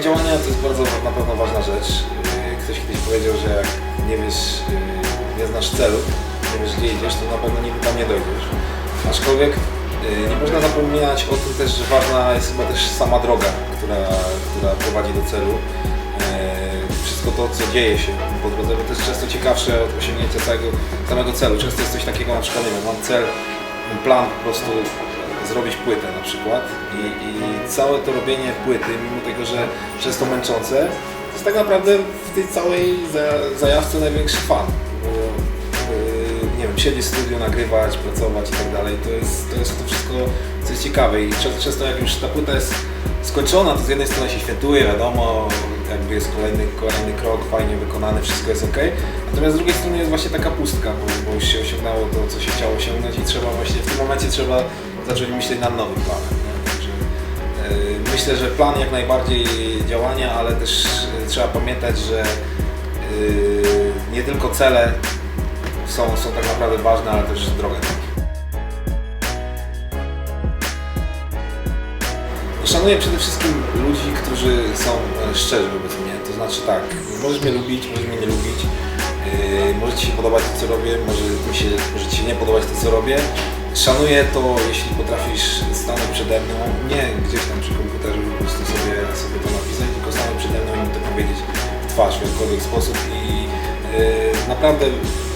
Działania to jest bardzo na pewno ważna rzecz. Yy, Ktoś kiedyś powiedział, że jak nie wiesz, yy, nie znasz celu, nie wiesz gdzie idziesz, to na pewno nigdy tam nie dojdziesz. Aczkolwiek yy, nie można zapominać o tym też, że ważna jest chyba też sama droga, która, która prowadzi do celu. Wszystko to, co dzieje się po drodze, bo to jest często ciekawsze od osiągnięcia całego, samego celu. Często jest coś takiego, na przykład, nie wiem, mam cel, plan po prostu zrobić płytę na przykład i, i całe to robienie płyty, mimo tego, że często męczące, to jest tak naprawdę w tej całej za- zajawce największy fan. Bo, yy, nie wiem, siedzieć w studiu, nagrywać, pracować i tak dalej, to jest, to jest to wszystko, co jest ciekawe i często, często jak już ta płyta jest skończona, to z jednej strony się świętuje, wiadomo, jakby jest kolejny, kolejny krok, fajnie wykonany, wszystko jest ok. Natomiast z drugiej strony jest właśnie taka pustka, bo, bo już się osiągnęło to, co się chciało osiągnąć i trzeba właśnie w tym momencie trzeba zacząć myśleć nad nowym planem. Yy, myślę, że plan jak najbardziej działania, ale też yy, trzeba pamiętać, że yy, nie tylko cele są, są tak naprawdę ważne, ale też nich. Szanuję przede wszystkim ludzi, którzy są e, szczerzy wobec mnie. To znaczy tak, możesz mnie lubić, możesz mnie nie lubić, może Ci się podobać to, co robię, może, mi się, może Ci się nie podobać to, co robię. Szanuję to, jeśli potrafisz stanąć przede mną, nie gdzieś tam przy komputerze po prostu sobie, sobie to napisać, tylko stanąć przede mną i mi to powiedzieć w twarz w jakikolwiek sposób. I yy, naprawdę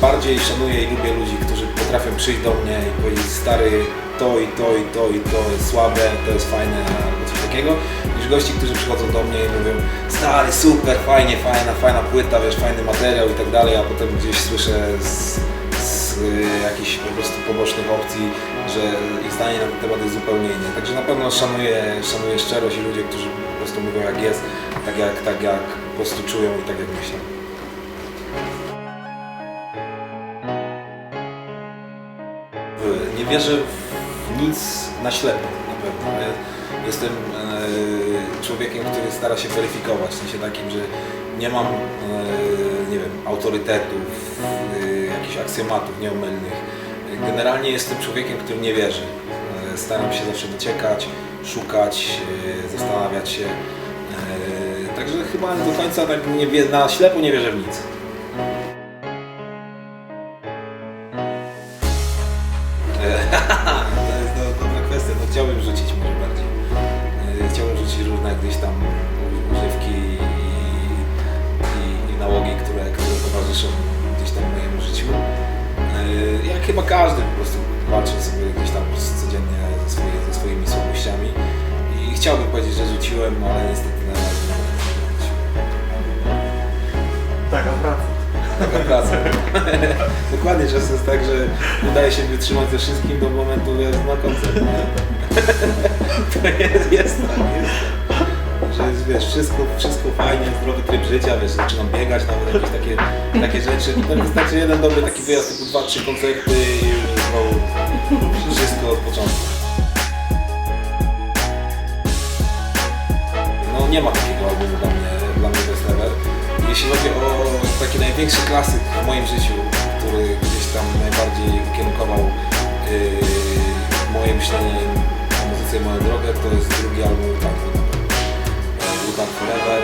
bardziej szanuję i lubię ludzi, którzy potrafią przyjść do mnie i powiedzieć stary to i to i to i to jest słabe, to jest fajne albo coś takiego, niż gości, którzy przychodzą do mnie i mówią stary, super, fajnie, fajna, fajna płyta, wiesz, fajny materiał i tak dalej, a potem gdzieś słyszę z, z y, jakichś po prostu pobocznych opcji, że ich zdanie na ten temat jest zupełnie inne. Także na pewno szanuję, szanuję szczerość i ludzie, którzy po prostu mówią jak jest, tak jak, tak jak po prostu czują i tak jak myślą. Nie wierzę w nic na ślepo na pewno. Ja jestem e, człowiekiem, który stara się weryfikować, w sensie takim, że nie mam, e, nie wiem, autorytetów, aksjomatów nieomylnych. Generalnie jestem człowiekiem, który nie wierzy. E, staram się zawsze dociekać, szukać, e, zastanawiać się. E, także chyba do końca tak nie na ślepo nie wierzę w nic. Że rzuciłem, ale niestety na razie nie mogę tego. Taka praca. Taka praca. Dokładnie, czasem jest tak, że udaje się wytrzymać ze wszystkim do momentu wyjazdu na koncert. nie? To jest, jest tak, jest tak. Że jest, wiesz, wszystko, wszystko fajnie, zdrowy tryb życia, wiesz, zaczynam biegać, nawet jakieś takie, takie rzeczy. To wystarczy jeden dobry taki wyjazd, typu dwa, trzy koncerty i już znowu wszystko od początku. Nie ma takiego albumu dla mnie, dla mnie Best. Jeśli chodzi o taki największy klasyk w moim życiu, który gdzieś tam najbardziej ukierunkował yy, moje myślenie o muzyce i moją drogę, to jest drugi album Utanku. Utank Forever.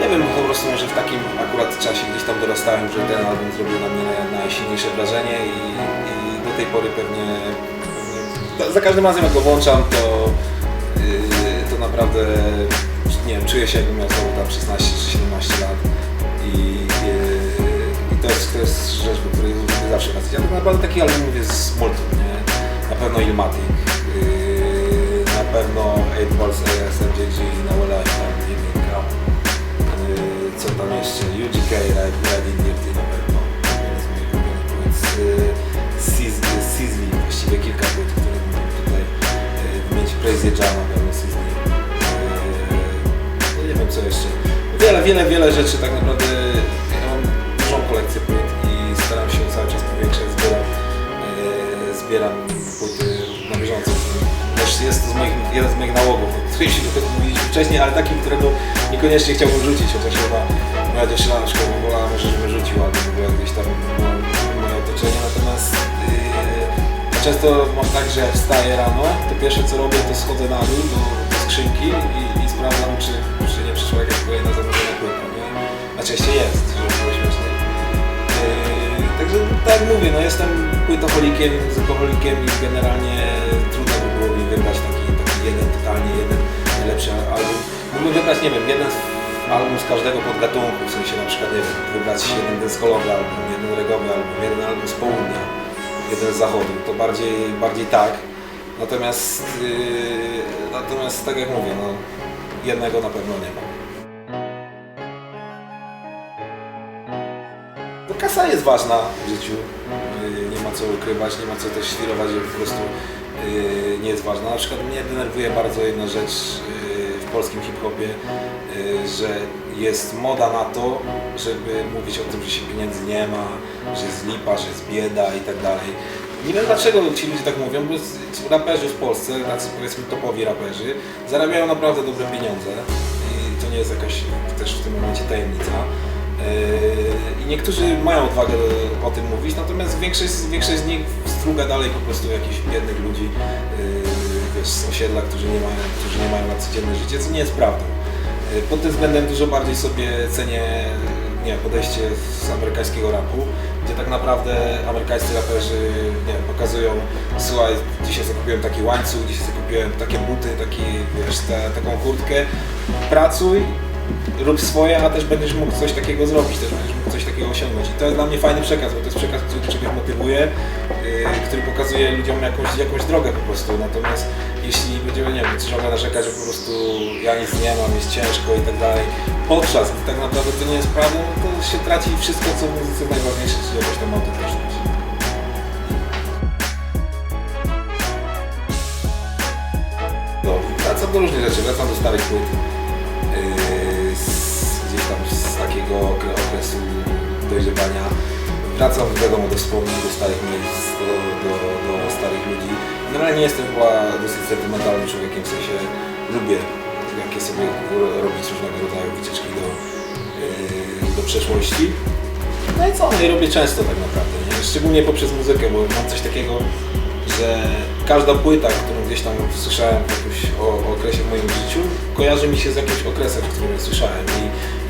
Nie wiem, po prostu może w takim akurat czasie gdzieś tam dorastałem, że ten album zrobił na mnie najsilniejsze wrażenie i, i do tej pory pewnie, pewnie za każdym razem jak go włączam, to Yy, to naprawdę, nie wiem, czuję się jakbym miał znowu tam 16 czy 17 lat i, i to, jest, to jest rzecz, do której lubię zawsze wracać. Ja naprawdę taki album jest z multum, nie? Na pewno Ilmatic, yy, na pewno 8 Balls AS, wiele, wiele, rzeczy tak naprawdę, ja mam dużą kolekcję płyt i staram się cały czas powiększać, zbieram, yy, zbieram płyty na bieżąco. Też jest to z moich, jeden z moich nałogów, o którym się trochę mówiliśmy wcześniej, ale takim, którego niekoniecznie chciałbym rzucić, chociaż chyba moja dziewczyna na przykład wolała może, żebym rzucił, albo była gdzieś tam moje, otoczenie, natomiast yy, często mam tak, że wstaję rano, to pierwsze co robię to schodzę na dół do, do skrzynki i, i sprawdzam, czy, częściej jest, żeby było śmiesznie. Yy, Także tak jak mówię, no jestem płytoholikiem, muzykoholikiem i generalnie trudno by było mi wybrać taki, taki jeden totalnie, jeden najlepszy album. Mógłbym wybrać, nie wiem, jeden album z każdego podgatunku, w sensie na przykład, nie wiem, wybrać jeden dancehalowy album, jeden regowy album, jeden album z południa, jeden z zachodu, to bardziej, bardziej tak. Natomiast, yy, natomiast tak jak mówię, no, jednego na pewno nie ma. No kasa jest ważna w życiu, yy, nie ma co ukrywać, nie ma co też świrować, że po prostu yy, nie jest ważna. Na przykład mnie denerwuje bardzo jedna rzecz yy, w polskim hip-hopie, że jest moda na to, żeby mówić o tym, że się pieniędzy nie ma, że jest lipa, że jest bieda i tak dalej. Nie wiem dlaczego ci ludzie tak mówią, bo raperzy w Polsce, tacy powiedzmy topowi raperzy, zarabiają naprawdę dobre pieniądze i to nie jest jakaś też w tym momencie tajemnica. Yy, I niektórzy mają odwagę do- o tym mówić, natomiast większość, większość z nich struga dalej po prostu jakichś biednych ludzi yy, wiesz, z osiedla, którzy nie, mają, którzy nie mają na codzienne życie, co nie jest prawdą. Yy, Pod tym względem dużo bardziej sobie cenię nie, podejście z amerykańskiego rapu, gdzie tak naprawdę amerykańscy raperzy nie pokazują słuchaj, dzisiaj sobie kupiłem taki łańcuch, dzisiaj sobie kupiłem takie buty, taki, wiesz, te, taką kurtkę, pracuj, rób swoje, a też będziesz mógł coś takiego zrobić, też będziesz mógł coś takiego osiągnąć. I to jest dla mnie fajny przekaz, bo to jest przekaz, który czegoś motywuje, yy, który pokazuje ludziom jakąś, jakąś drogę po prostu. Natomiast jeśli będziemy, nie wiem, ciągle narzekać, że po prostu ja nic nie mam, jest ciężko i tak dalej, podczas gdy tak naprawdę to nie jest prawdą, to się traci wszystko, co w muzyce najważniejsze, czyli jakaś tam autentyczność. No, wracam do różnych rzeczy, wracam do starych płyt. Tam z takiego okre- okresu dojrzewania. Wracam, wiadomo, do wspomnień, do starych miejsc, do, do, do starych ludzi. Generalnie jestem chyba dosyć sentymentalnym człowiekiem, w sensie lubię jakie sobie ro- robić różnego rodzaju wycieczki do, yy, do przeszłości. No i co, no i robię często tak naprawdę, nie? szczególnie poprzez muzykę, bo mam coś takiego, że każda płyta, którą gdzieś tam słyszałem w jakimś okresie w moim życiu, kojarzy mi się z jakimś okresem, w którym słyszałem. I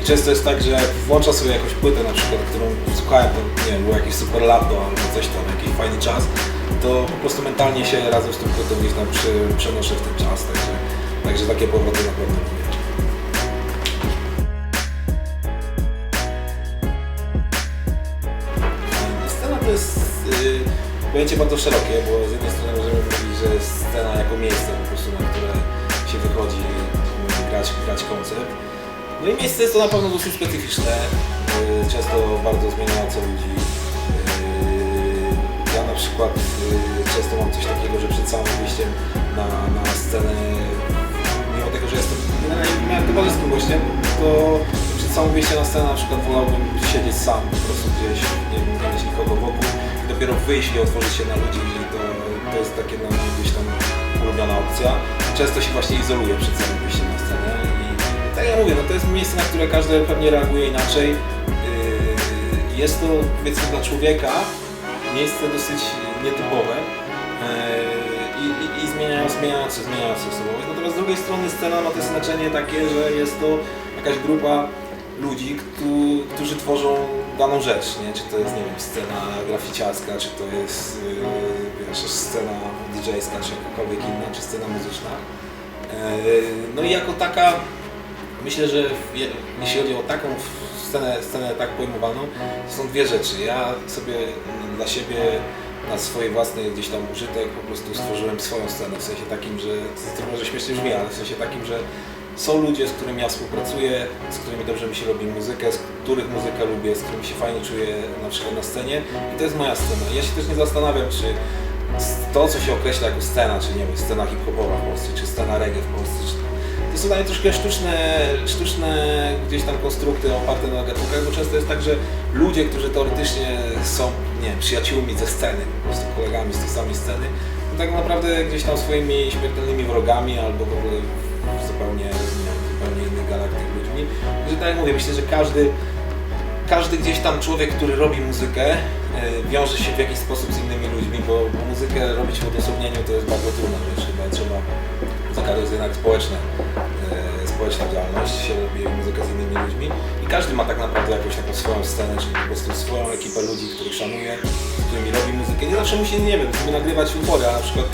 często jest tak, że włączam sobie jakąś płytę na przykład, którą słuchałem, to nie wiem, było super lato albo coś tam, jakiś fajny czas, to po prostu mentalnie się razem z tą płytą gdzieś tam przy, przenoszę w ten czas, także, także takie powroty na pewno lubię. Scena to jest y, pojęcie bardzo szerokie, bo z jednej strony możemy mówić, że scena jako miejsce po prostu, na które się wychodzi grać, grać koncert. No i miejsce jest to na pewno dosyć specyficzne, y, często bardzo zmieniające ludzi. Y, Ja na przykład y, często mam coś takiego, że przed samym wyjściem na, na scenę, mimo tego, że jestem generalnie towarzyskim gościem, to przed samym wyjściem na scenę na przykład wolałbym siedzieć sam, po prostu gdzieś, nie, nie mieć nikogo wokół i dopiero wyjść i otworzyć się na ludzi to, to jest takie dla mnie gdzieś tam ulubiona opcja. Często się właśnie izoluję przed samym tak jak mówię, no to jest miejsce, na które każdy pewnie reaguje inaczej. Yy, Jest to powiedzmy dla człowieka miejsce dosyć nietypowe yy, i, i, i zmieniające, zmieniające, zmieniające osobowość. Natomiast z drugiej strony scena ma też znaczenie takie, że jest to jakaś grupa ludzi, któ- którzy tworzą daną rzecz, nie? Czy to jest, nie wiem, scena graficiarska, czy to jest, yy, wiesz, scena DJ-ska, czy jakakolwiek inna, czy scena muzyczna. Yy, No i jako taka Myślę, że je- jeśli chodzi o taką scenę, scenę tak pojmowaną, to są dwie rzeczy. Ja sobie dla siebie na swój własny gdzieś tam użytek po prostu stworzyłem swoją scenę, w sensie takim, że to może śmiesznie brzmi, ale w sensie takim, że są ludzie, z którymi ja współpracuję, z którymi dobrze mi się robi muzykę, z których muzykę lubię, z którymi się fajnie czuję na przykład na scenie i to jest moja scena. Ja się też nie zastanawiam, czy to, co się określa jako scena, czy nie wiem, scena hip-hopowa w Polsce, czy scena reggae w Polsce, są dla mnie troszkę sztuczne, sztuczne gdzieś tam konstrukty oparte na gatunkach, bo często jest tak, że ludzie, którzy teoretycznie są, nie wiem, przyjaciółmi ze sceny, po prostu kolegami z tej samej sceny, no tak naprawdę gdzieś tam swoimi śmiertelnymi wrogami albo w ogóle zupełnie, zupełnie innych galaktyk ludźmi. Że tak jak mówię, myślę, że każdy, każdy gdzieś tam człowiek, który robi muzykę, wiąże się w jakiś sposób z innymi ludźmi, bo, muzykę robić w odosobnieniu to jest bardzo trudna rzecz, chyba trzeba, muzyka to jest jednak społeczne, e, społeczna działalność, się robi muzykę z innymi ludźmi i każdy ma tak naprawdę jakąś taką swoją scenę, czyli po prostu swoją ekipę ludzi, których szanuje, z którymi robi muzykę. Nie zawsze musi, nie wiem, musimy nagrywać utwory, a na przykład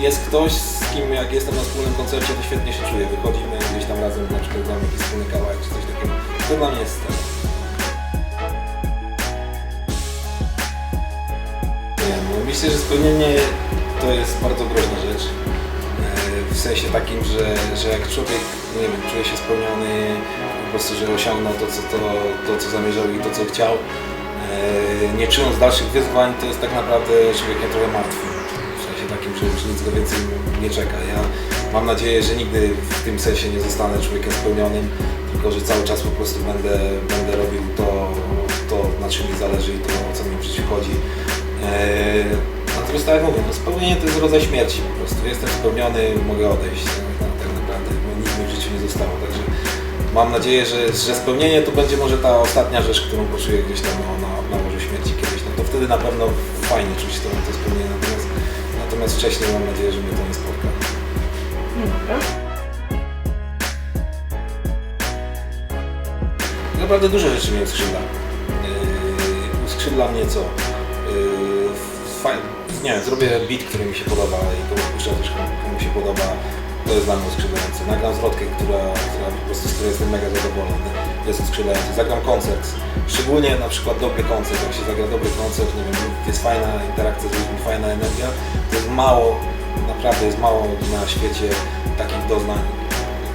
jest ktoś, z kim jak jestem na wspólnym koncercie, to świetnie się czuję. Wychodzimy gdzieś tam razem, na przykład gramy jakiś wspólny kawałek czy coś takiego. To dla mnie jest. No myślę, że spełnienie to jest bardzo groźna rzecz. E, W sensie takim, że, że jak człowiek, nie wiem, czuje się spełniony, po prostu, że osiągnął to, co, to, to, co zamierzał i to, co chciał, e, nie czując dalszych wyzwań, to jest tak naprawdę człowiekiem trochę martwym. W sensie takim, że już nic go więcej nie czeka. Ja mam nadzieję, że nigdy w tym sensie nie zostanę człowiekiem spełnionym, tylko że cały czas po prostu będę, będę robił to, to, na czym mi zależy i to, co mi w życiu chodzi. Eee, Natomiast tak jak mówię, no spełnienie to jest rodzaj śmierci po prostu. Jestem spełniony, mogę odejść no, tak naprawdę, bo nic mi w życiu nie zostało. Także mam nadzieję, że, że spełnienie to będzie może ta ostatnia rzecz, którą poczuję gdzieś tam na, na, na łożu śmierci kiedyś. No to wtedy na pewno fajnie czuć to, to spełnienie. Natomiast, natomiast wcześniej mam nadzieję, że mnie to nie spotka. Dobra. Naprawdę dużo rzeczy mnie uskrzydla. Yy, uskrzydla mnie co? Nie wiem, zrobię beat, który mi się podoba i go puszczę też komu, komu się podoba. To jest dla mnie uskrzydlające. Nagram zwrotkę, która, która po prostu, z której jestem mega zadowolony. Jest uskrzydlające. Zagram koncert. Szczególnie na przykład dobry koncert. Jak się zagra dobry koncert, nie wiem, jest fajna interakcja z ludźmi, fajna energia. To jest mało, naprawdę jest mało na świecie takich doznań,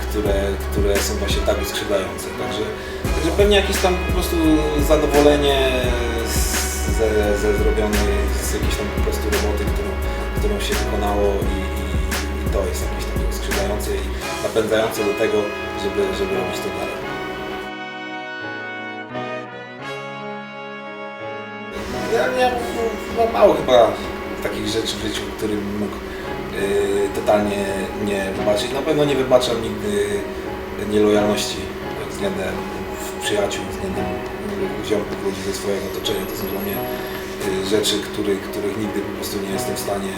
które, które są właśnie tak skrzydlające. Także, także pewnie jakieś tam po prostu zadowolenie ze, ze zrobionej, z jakiejś tam po prostu roboty, którą, którą się wykonało i, i, i to jest jakieś takie skrzydlające i napędzające do tego, żeby, żeby robić to dalej. Ja nie mam mało chyba takich rzeczy w życiu, którym mógł yy, totalnie nie wybaczyć. Na pewno nie wybaczam nigdy nielojalności względem przyjaciół, względem yy, ziomków, ludzi ze swojego otoczenia. To są dla mnie yy, rzeczy, których, których nigdy po prostu nie jestem w stanie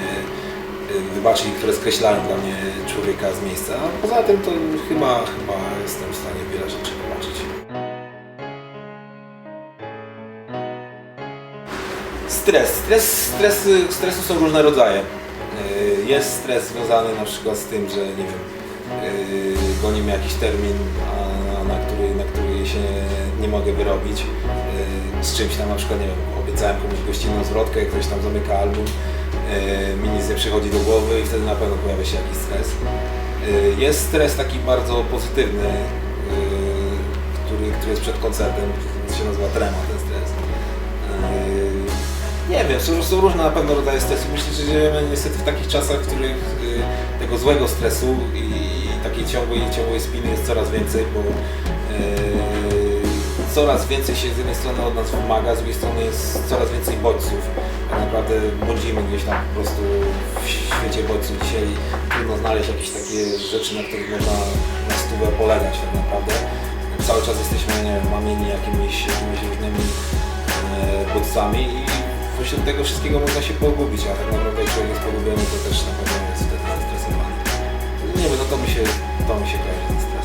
yy, wybaczyć i które skreślają dla mnie człowieka z miejsca. A poza tym to chyba, chyba jestem w stanie wiele rzeczy wybaczyć. Stres. Stres stresy, stresu są różne rodzaje. Yy, Jest stres związany na przykład z tym, że nie wiem, goni jakiś termin, a na, który, na który się nie mogę wyrobić. Yy, Z czymś tam na przykład, nie wiem, obiecałem komuś gościnną zwrotkę, ktoś tam zamyka album, yy, mi nic nie przychodzi do głowy i wtedy na pewno pojawia się jakiś stres. Yy, Jest stres taki bardzo pozytywny, który, który jest przed koncertem, się nazywa trema ten stres. Nie wiem, są, są różne na pewno rodzaje stresu. Myślę, że żyjemy niestety w takich czasach, w których y, tego złego stresu i takiej ciągłej, ciągłej spiny jest coraz więcej, bo y, coraz więcej się z jednej strony od nas wymaga, z drugiej strony jest coraz więcej bodźców. Tak naprawdę błądzimy gdzieś tam po prostu w świecie bodźców dzisiaj. Trudno znaleźć jakieś takie rzeczy, na których można na stówę polegać tak naprawdę. Cały czas jesteśmy, nie wiem, mamieni jakimiś, jakimiś różnymi e, bodźcami i pośród tego wszystkiego można się pogubić, a tak naprawdę jak człowiek jest pogubiony, to też na pewno jest wtedy. Nie wiem, no to mi się, to mi się kojarzy.